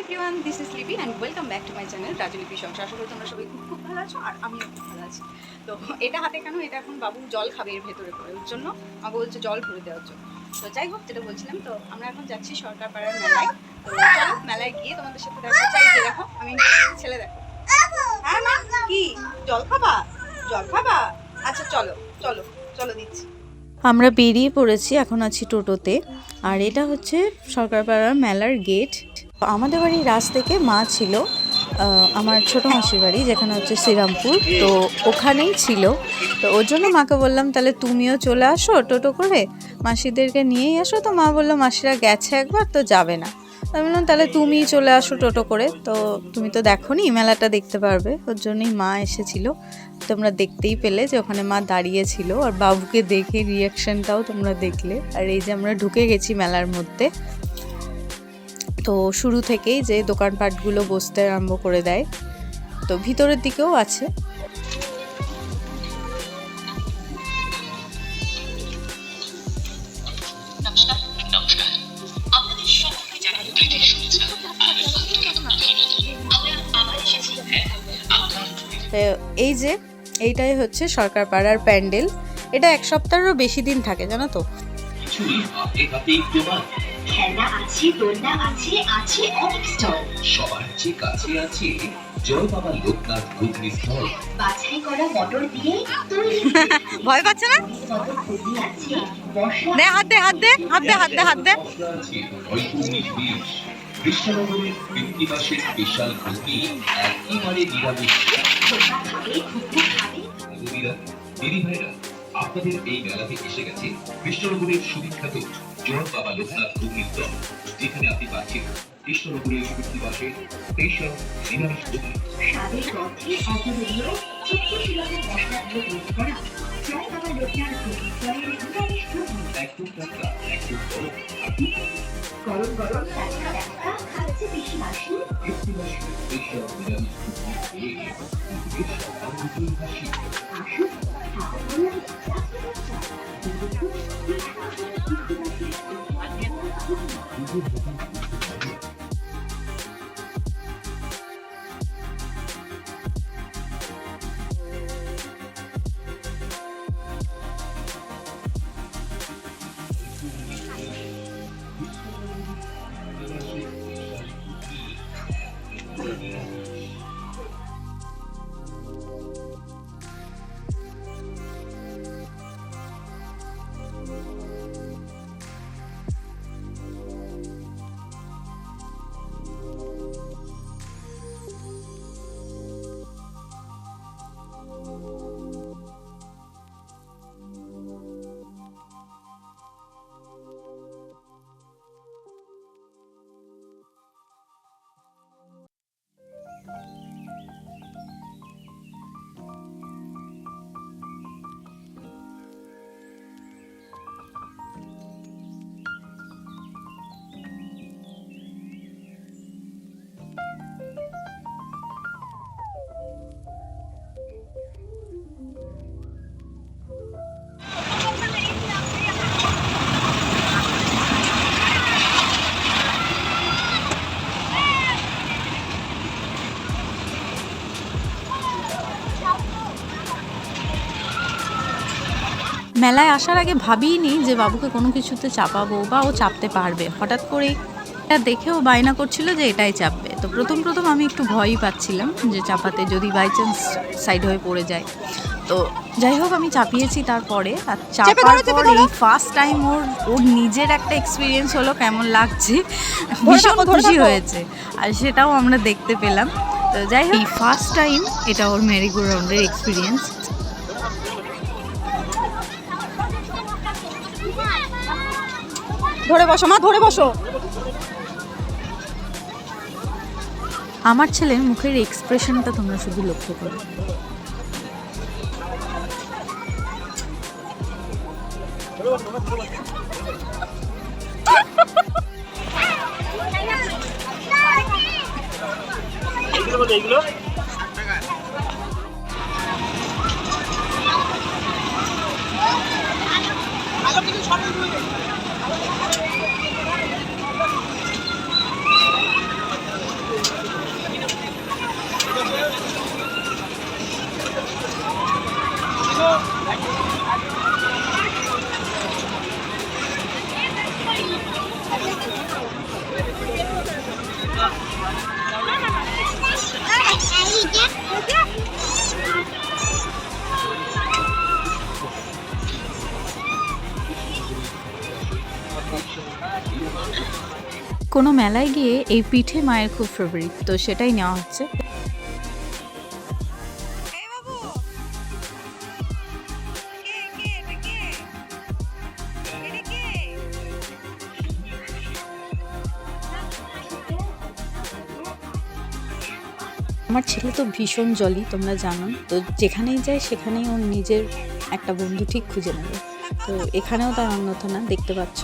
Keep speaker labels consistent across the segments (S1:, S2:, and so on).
S1: Everyone this is Lipi and welcome back to my channel Rajlipi সংসার করি তোমরা সবাই খুব খুব ভালো আছো আর আমিও খুব ভালো আছি। তো এটা হাতে কেন? এটা এখন বাবু জল খাবে এর ভেতরে করে। ওর জন্য আমাকে বলছে জল ভরে দেওয়ার জন্য। তো যাই হোক, যেটা বলছিলাম, তো আমরা এখন যাচ্ছি সরকার পাড়ার মেলায়। তো চলো মেলায় গিয়ে তোমাদের সাথে দেখা চাই। যে দেখো, আমি ছেলে, দেখো। হ্যাঁ মা, কি? জল খাবা? জল খাবা? আচ্ছা চলো চলো চলো দিচ্ছি।
S2: আমরা বেরিয়ে পড়েছি, এখন আছি টোটোতে। আর এটা হচ্ছে সরকারপাড়ার মেলার গেট। আমাদের বাড়ির রাস থেকে মা ছিল আমার ছোটো মাসির বাড়ি, যেখানে হচ্ছে শ্রীরামপুর। তো ওখানেই ছিল। তো ওর জন্য মাকে বললাম, তাহলে তুমিও চলে আসো, টোটো করে? মাসিদেরকে নিয়েই আসো? তো মা বলল, মাসিরা গেছে একবার, তো যাবে না। আমি বললাম, তাহলে তুমিই চলে আসো টোটো করে। তো তুমি তো দেখো নি মেলাটা দেখতে পারবে। ওর জন্যই মা এসেছিল। তোমরা দেখতেই পেলে যে ওখানে মা দাঁড়িয়েছিল আর বাবুকে দেখে রিয়াকশনটাও তোমরা দেখলে। আর এই যে আমরা ঢুকে গেছি মেলার মধ্যে তো শুরু থেকেই যে দোকানপাটগুলো বসতে আরম্ভ করে দেয়। তো ভিতরের দিকেও আছে। এই যে এইটাই হচ্ছে সরকার পাড়ার প্যান্ডেল। এটা এক সপ্তাহেরও বেশি দিন থাকে জানো তো?
S3: খেলনা আছে দোলনা আছে আছে অনেক স্টল।
S4: সবার চেয়ে কাছে আছে জয় বাবা লোকনাথ ঘুগনি স্থল
S3: বাছাই করা মটর দিয়ে তৈরি।
S2: ভয় পাচ্ছে না?
S3: আছে
S2: দে হাত দে হাত দে হাত দে হাত দে হাত দে।
S4: কৃষ্ণনগরের কৃত্তিবাসের স্পেশাল ঘুগনি একেবারে নিরামিষ। দিদি ভাইরা আপনাদের এই মেলাতে এসে গেছে কৃষ্ণনগরের সুবিখ্যাত জয় বাবা লোকনাথ ঘুগনি স্থল যেখানে আপনি পাচ্ছেন কৃষ্ণনগরের কৃত্তিবাসের স্পেশাল নিরামিষ ঘুগনি
S3: স্বাদের গন্ধে অতুলনীয় ছোট্ট সুলভের মশলা করা জয় বাবা লোকনাথ ঘুগনি জয়ের নিরামিষ ঘুগনি
S4: একদম টাটকা একদম গরম আর
S3: গরম গরম টাটকা টাটকা খাচ্ছে বেশি মাসি
S4: স্পেশাল নিরামিষ
S3: আসুন
S2: মেলায় আসার আগে ভাবিনি যে বাবুকে কোনো কিছুতে চাপাবো বা ও চাপতে পারবে। হঠাৎ করেই এটা দেখেও বায়না করছিল যে এটাই চাপবে। তো প্রথম প্রথম আমি একটু ভয়ই পাচ্ছিলাম যে চাপাতে যদি বাই চান্স সাইড হয়ে পড়ে যায়। তো যাই হোক আমি চাপিয়েছি তারপরে। আর চাপার পর এই ফার্স্ট টাইম ওর ওর নিজের একটা এক্সপিরিয়েন্স হলো কেমন লাগছে। ভীষণ খুশি হয়েছে। আর সেটাও আমরা দেখতে পেলাম। তো যাই হোক এই ফার্স্ট টাইম এটা ওর মেরিগো রাউন্ডের এক্সপিরিয়েন্স
S1: ধরে বসো মা ধরে বসো।
S2: আমার ছেলের মুখের এক্সপ্রেশনটা তোমরা শুধু লক্ষ্য করো। আলো কিছু Yeah. কোনো মেলায় গিয়ে এই পিঠে মায়ের খুব ফেভারিট তো সেটাই নেওয়া হচ্ছে। আমার ছেলে তো ভীষণ জলি তোমরা জানো। তো যেখানেই যায় সেখানেই ওর নিজের একটা বন্ধু ঠিক খুঁজে নেবে। তো এখানেও তার অন্যথা না দেখতে পাচ্ছ।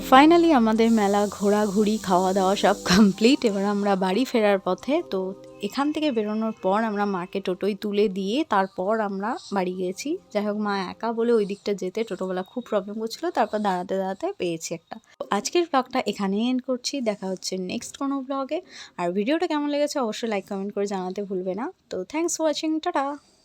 S2: ফাইনালি আমাদের মেলা, ঘোরাঘুরি খাওয়া দাওয়া সব কমপ্লিট এবার আমরা বাড়ি ফেরার পথে, তো এখান থেকে বেরোনোর পর আমরা মাকে টোটোই তুলে দিয়ে তারপর আমরা বাড়ি গিয়েছি। যাই হোক, মা একা বলে ওই দিকটা যেতে টোটোবেলা খুব প্রবলেম করছিল, তারপর দাঁড়াতে দাঁড়াতে পেয়েছি একটা। আজকের ব্লগটা এখানেই এন্ড করছি। দেখা হচ্ছে নেক্সট কোনো ব্লগে আর ভিডিওটা কেমন লেগেছে, অবশ্যই লাইক কমেন্ট করে জানাতে ভুলবে না। তো থ্যাংকস ওয়াচিং টাটা!